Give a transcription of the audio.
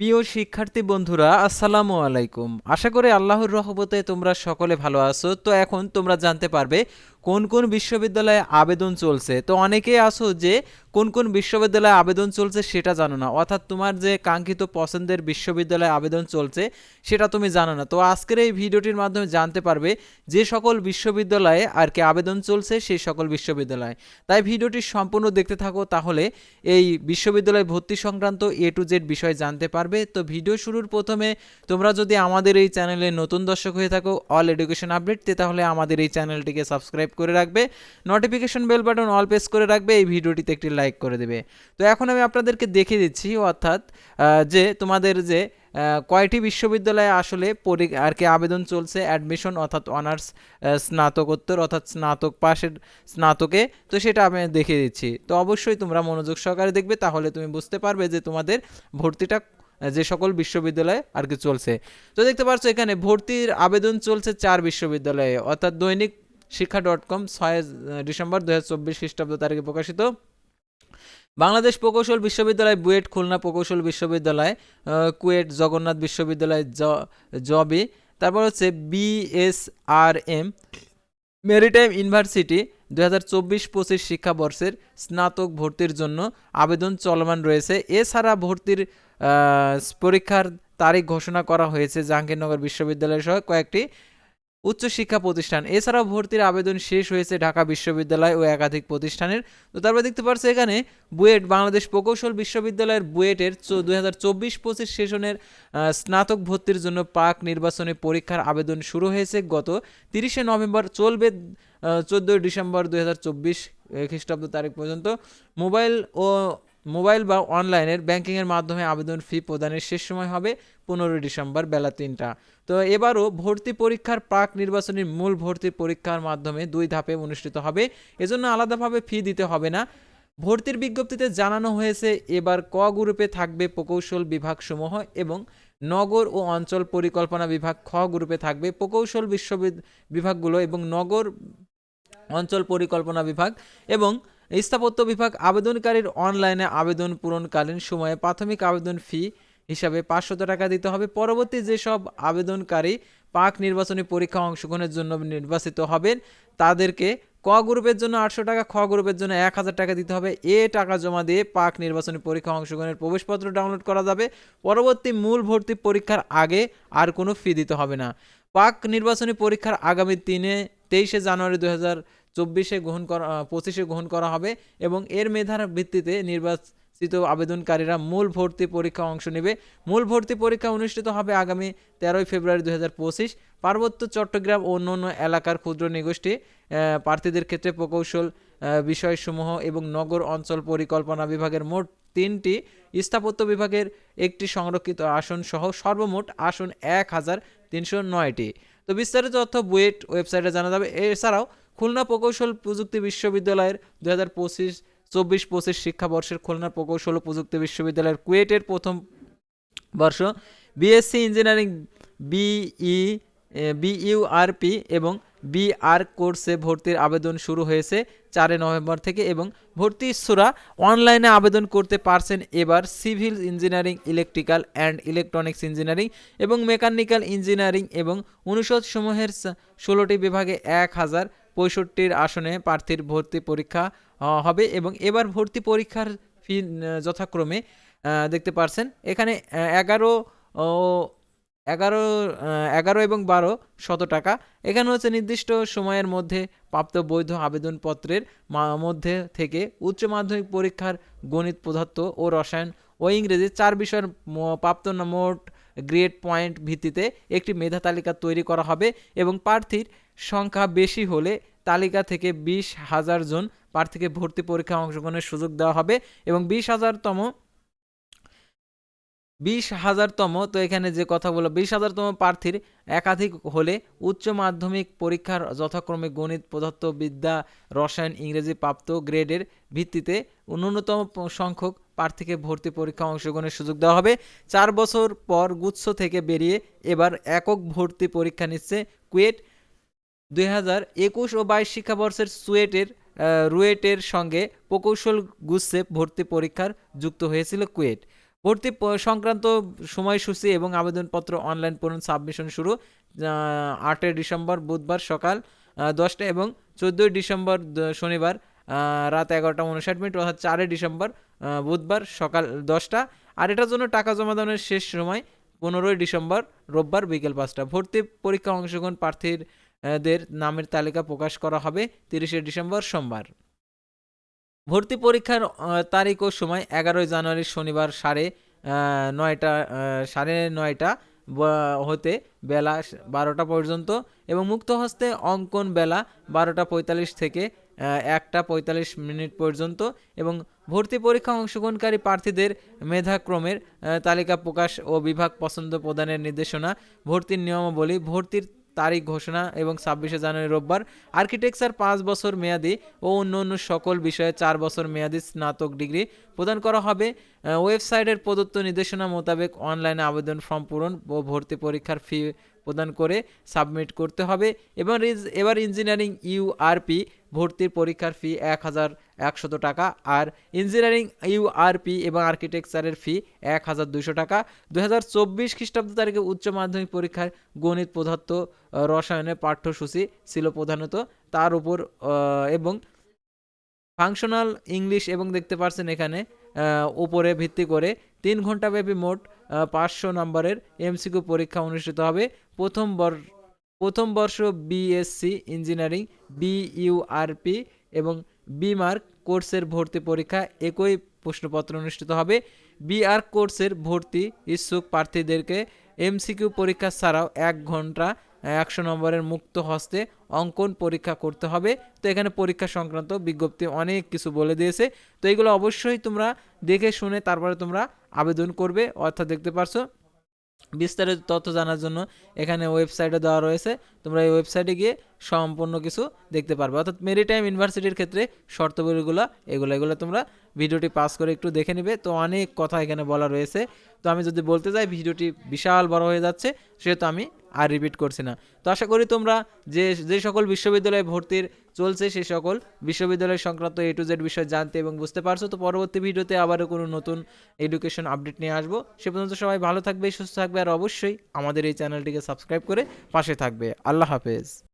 প্রিয় শিক্ষার্থী বন্ধুরা, আসসালামু আলাইকুম। আশা করি আল্লাহর রহমতে তোমরা সকলে ভালো আছো। তো এখন তোমরা জানতে পারবে কোন কোন বিশ্ববিদ্যালয়ে আবেদন চলছে? তো অনেকেই আসো যে কোন কোন বিশ্ববিদ্যালয়ে আবেদন চলছে সেটা জানো না। অর্থাৎ তোমার যে কাঙ্ক্ষিত পছন্দের বিশ্ববিদ্যালয়ে আবেদন চলছে সেটা তুমি জানো না। তো আজকের এই ভিডিওটির মাধ্যমে জানতে পারবে যে সকল বিশ্ববিদ্যালয়ে আর কি আবেদন চলছে সেই সকল বিশ্ববিদ্যালয়ে। তাই ভিডিওটি সম্পূর্ণ দেখতে থাকো, তাহলে এই বিশ্ববিদ্যালয় ভর্তি সংক্রান্ত এ টু জেড বিষয় জানতে পারবে। তো ভিডিও শুরুর প্রথমে তোমরা যদি আমাদের এই চ্যানেলে নতুন দর্শক হয়ে থাকো অল এডুকেশন আপডেট তাহলে আমাদের এই চ্যানেলটিকে সাবস্ক্রাইব করে রাখবে notification bell button all press করে রাখবে, এই ভিডিওটিতে একটি লাইক করে দেবে। তো এখন আমি আপনাদেরকে দেখিয়ে দিচ্ছি, অর্থাৎ যে তোমাদের যে কয়টি বিশ্ববিদ্যালয়ে আসলে পরি, আর কি আবেদন চলছে অ্যাডমিশন অর্থাৎ অনার্স স্নাতকোত্তর অর্থাৎ স্নাতক পাশের স্নাতকে, তো সেটা আমি দেখিয়ে দিচ্ছি। তো অবশ্যই তোমরা মনোযোগ সহকারে দেখবে, তাহলে তুমি বুঝতে পারবে যে তোমাদের ভর্তিটা, যে সকল বিশ্ববিদ্যালয়ে আর কি চলছে। তো দেখতে পাচ্ছ এখানে ভর্তির আবেদন চলছে চার বিশ্ববিদ্যালয়ে, অর্থাৎ দৈনিক শিক্ষা ডট কম, ছয় ডিসেম্বর দু হাজার চব্বিশ খ্রিস্টাব্দ তারিখে প্রকাশিত। বাংলাদেশ প্রকৌশল বিশ্ববিদ্যালয়, বুয়েট, খুলনা প্রকৌশল বিশ্ববিদ্যালয় কুয়েট জগন্নাথ বিশ্ববিদ্যালয় জবি। তারপর হচ্ছে বিএসআরএম মেরিটাইম ইউনিভার্সিটি দু হাজার চব্বিশ পঁচিশ শিক্ষাবর্ষের স্নাতক ভর্তির জন্য আবেদন চলমান রয়েছে। এছাড়া ভর্তির পরীক্ষার তারিখ ঘোষণা করা হয়েছে জাহাঙ্গীরনগর বিশ্ববিদ্যালয় সহ কয়েকটি উচ্চশিক্ষা প্রতিষ্ঠান। এছাড়াও ভর্তির আবেদন শেষ হয়েছে ঢাকা বিশ্ববিদ্যালয় ও একাধিক প্রতিষ্ঠানের। তো তারপর দেখতে পাচ্ছ এখানে বুয়েট, বাংলাদেশ প্রকৌশল বিশ্ববিদ্যালয়ের বুয়েটের দুই হাজার চব্বিশ পঁচিশ সেশনের স্নাতক ভর্তির জন্য পাক নির্বাচনী পরীক্ষার আবেদন শুরু হয়েছে গত তিরিশে নভেম্বর। চলবে চোদ্দোই ডিসেম্বর দুই হাজার চব্বিশ খ্রিস্টাব্দ তারিখ পর্যন্ত। মোবাইল ও মোবাইল বা অনলাইনের ব্যাংকিংয়ের মাধ্যমে আবেদন ফি প্রদানের শেষ সময় হবে পনেরোই ডিসেম্বর বেলা তিনটা। তো এবারও ভর্তি পরীক্ষার প্রাক নির্বাচনী মূল ভর্তি পরীক্ষার মাধ্যমে দুই ধাপে অনুষ্ঠিত হবে। এজন্য আলাদাভাবে ফি দিতে হবে না। ভর্তির বিজ্ঞপ্তিতে জানানো হয়েছে, এবার ক গ্রুপে থাকবে প্রকৌশল বিভাগসমূহ এবং নগর ও অঞ্চল পরিকল্পনা বিভাগ খ গ্রুপে থাকবে প্রকৌশল বিশ্ববিদ্যালয় বিভাগগুলো এবং নগর অঞ্চল পরিকল্পনা বিভাগ এবং স্থাপত্য বিভাগ আবেদনকারীর অনলাইনে আবেদন পূরণকালীন সময়ে প্রাথমিক আবেদন ফি হিসাবে পাঁচশত টাকা দিতে হবে। পরবর্তী যেসব আবেদনকারী পাক নির্বাচনী পরীক্ষা অংশগ্রহণের জন্য নির্বাচিত হবেন, তাদেরকে ক গ্রুপের জন্য আটশো টাকা, খ গ্রুপের জন্য এক হাজার টাকা দিতে হবে। এ টাকা জমা দিয়ে পাক নির্বাচনী পরীক্ষা অংশগ্রহণের প্রবেশপত্র ডাউনলোড করা যাবে। পরবর্তী মূল ভর্তি পরীক্ষার আগে আর কোনো ফি দিতে হবে না। পাক নির্বাচনী পরীক্ষার আগামী তিনে তেইশে জানুয়ারি দু হাজার চব্বিশে গ্রহণ করা পঁচিশে গ্রহণ করা হবে এবং এর মেধার ভিত্তিতে নির্বাচিত আবেদনকারীরা মূল ভর্তি পরীক্ষা অংশ নেবে। মূল ভর্তি পরীক্ষা অনুষ্ঠিত হবে আগামী তেরোই ফেব্রুয়ারি দু হাজার পঁচিশ। পার্বত্য চট্টগ্রাম ও অন্য এলাকার ক্ষুদ্র নিগোষ্ঠী প্রার্থীদের ক্ষেত্রে প্রকৌশল বিষয়সমূহ এবং নগর অঞ্চল পরিকল্পনা বিভাগের মোট তিনটি, স্থাপত্য বিভাগের একটি সংরক্ষিত আসন সহ সর্বমোট আসন এক হাজার তিনশো নয়টি। তো বিস্তারিত তথ্য বুয়েট ওয়েবসাইটে জানা যাবে। এছাড়াও খুলনা প্রকৌশল প্রযুক্তি বিশ্ববিদ্যালয়ের দু হাজার পঁচিশ, চব্বিশ, পঁচিশ শিক্ষাবর্ষের খুলনা প্রকৌশল ও প্রযুক্তি বিশ্ববিদ্যালয়ের কুয়েটের প্রথম বর্ষ, বিএসসি ইঞ্জিনিয়ারিং, বিই বিইউআরপি এবং বিআর কোর্সে ভর্তির আবেদন শুরু হয়েছে চারে নভেম্বর থেকে এবং ভর্তি ইচ্ছুরা অনলাইনে আবেদন করতে পারছেন এবার civil engineering, electrical and electronics engineering এবং মেকানিক্যাল ইঞ্জিনিয়ারিং এবং অনুষদসমূহের ষোলোটি বিভাগে এক হাজার পঁয়ষট্টির আসনে প্রার্থীর ভর্তি পরীক্ষা হবে এবং এবার ভর্তি পরীক্ষার ফি যথাক্রমে দেখতে পারছেন, এখানে এগারো এগারো এগারো এবং বারো শত টাকা। এখানে হচ্ছে নির্দিষ্ট সময়ের মধ্যে প্রাপ্ত বৈধ আবেদনপত্রের মধ্যে থেকে উচ্চ মাধ্যমিক পরীক্ষার গণিত পদার্থ ও রসায়ন ও ইংরেজি চার বিষয়ের প্রাপ্ত মোট গ্রেড পয়েন্ট ভিত্তিতে একটি মেধা তালিকা তৈরি করা হবে এবং প্রার্থীর সংখ্যা বেশি হলে তালিকা থেকে বিশ হাজার জন প্রার্থীকে ভর্তি পরীক্ষায় অংশগ্রহণের সুযোগ দেওয়া হবে এবং বিশ হাজারতম বিশ হাজারতম, তো এখানে যে কথা বলো বিশ হাজারতম প্রার্থীর একাধিক হলে উচ্চ মাধ্যমিক পরীক্ষার যথাক্রমে গণিত, পদার্থবিদ্যা, রসায়ন, ইংরেজি প্রাপ্ত গ্রেডের ভিত্তিতে ন্যূনতম সংখ্যক প্রার্থীকে ভর্তি পরীক্ষা অংশগ্রহণের সুযোগ দেওয়া হবে। চার বছর পর গুচ্ছ থেকে বেরিয়ে এবার একক ভর্তি পরীক্ষা নিচ্ছে কুয়েট। দুই হাজার একুশ ও বাইশ শিক্ষাবর্ষের সুয়েটের রুয়েটের সঙ্গে প্রকৌশল গুচ্ছে ভর্তি পরীক্ষার যুক্ত হয়েছিল কুয়েট। ভর্তি সংক্রান্ত সময়সূচি এবং আবেদনপত্র অনলাইন পূরণ সাবমিশন শুরু আটই ডিসেম্বর বুধবার সকাল দশটা এবং চোদ্দোই ডিসেম্বর শনিবার রাত এগারোটা উনষাট মিনিট অর্থাৎ চারই ডিসেম্বর বুধবার সকাল দশটা। আর এটার জন্য টাকা জমা দানের শেষ সময় পনেরোই ডিসেম্বর রোববার বিকেল পাঁচটা। ভর্তি পরীক্ষা অংশগ্রহণ প্রার্থীর আহ, দের নামের তালিকা প্রকাশ করা হবে তিরিশে ডিসেম্বর সোমবার। ভর্তি পরীক্ষার তারিখ ও সময় এগারোই জানুয়ারি শনিবার সাড়ে নয়টা সাড়ে নয়টা হতে বেলা বারোটা পর্যন্ত এবং মুক্ত হস্তে অঙ্কন বেলা বারোটা পঁয়তাল্লিশ থেকে একটা পঁয়তাল্লিশ মিনিট পর্যন্ত এবং ভর্তি পরীক্ষা অংশগ্রহণকারী প্রার্থীদের মেধাক্রমের তালিকা প্রকাশ ও বিভাগ পছন্দ প্রদানের নির্দেশনা, ভর্তির নিয়মাবলী, ভর্তির তারিখ ঘোষণা এবং ছাব্বিশে জানুয়ারি রোববার। আর্কিটেকচার পাঁচ বছর মেয়াদি ও অন্য অন্য সকল বিষয়ে চার বছর মেয়াদি স্নাতক ডিগ্রি প্রদান করা হবে। ওয়েবসাইটের প্রদত্ত নির্দেশনা মোতাবেক অনলাইনে আবেদন ফর্ম পূরণ ও ভর্তি পরীক্ষার ফি প্রদান করে সাবমিট করতে হবে এবং এবার ইঞ্জিনিয়ারিং ইউআরপি ভর্তির পরীক্ষার ফি এক হাজার একশত টাকা আর ইঞ্জিনিয়ারিং ইউআরপি এবং আর্কিটেকচারের ফি এক হাজার দুশো টাকা। দু হাজার চব্বিশ খ্রিস্টাব্দ তারিখে উচ্চ মাধ্যমিক পরীক্ষার গণিত পদার্থ রসায়নের পাঠ্যসূচি ছিল প্রধানত। তার উপর এবং ফাংশনাল ইংলিশ এবং দেখতে পাচ্ছেন এখানে উপরে ভিত্তি করে তিন ঘণ্টা ব্যাপী মোট পাঁচশো নম্বরের এমসিকিউ পরীক্ষা অনুষ্ঠিত হবে। প্রথম বর, প্রথম বর্ষ বিএসসি ইঞ্জিনিয়ারিং বিইউআরপি এবং বিমার্ক কোর্সের ভর্তি পরীক্ষা একই প্রশ্নপত্র অনুষ্ঠিত হবে। বিআর কোর্সের ভর্তি ইচ্ছুক প্রার্থীদেরকে এমসিকিউ পরীক্ষা ছাড়াও এক ঘণ্টা, একশো নম্বরের মুক্ত হস্তে অঙ্কন পরীক্ষা করতে হবে। তো এখানে পরীক্ষা সংক্রান্ত বিজ্ঞপ্তি অনেক কিছু বলে দিয়েছে। তো এগুলো অবশ্যই তোমরা দেখে শুনে তারপরে তোমরা আবেদন করবে, অর্থাৎ দেখতে পারছ বিস্তারিত তথ্য জানার জন্য এখানে ওয়েবসাইটে দেওয়া রয়েছে। তোমরা এই ওয়েবসাইটে গিয়ে সম্পূর্ণ কিছু দেখতে পারবে। অর্থাৎ মেরিটাইম ইউনিভার্সিটির ক্ষেত্রে শর্তগুলো এগুলো এগুলো তোমরা ভিডিওটি পাস করে একটু দেখে নিবে। তো অনেক কথা এখানে বলা রয়েছে। তো আমি যদি বলতে যাই, ভিডিওটি বিশাল বড় হয়ে যাচ্ছে, সেহেতু আমি আর রিপিট করছি না। তো আশা করি তোমরা যে যে সকল বিশ্ববিদ্যালয়ে ভর্তির চলছে সেই সকল বিশ্ববিদ্যালয় সংক্রান্ত এ টু জেড বিষয় জানতে এবং বুঝতে পারছ। তো পরবর্তী ভিডিওতে আবারও কোনো নতুন এডুকেশন আপডেট নিয়ে আসব। সে পর্যন্ত সবাই ভালো থাকবে, সুস্থ থাকবে, আর অবশ্যই আমাদের এই চ্যানেলটিকে সাবস্ক্রাইব করে পাশে থাকবে। আল্লাহ হাফেজ।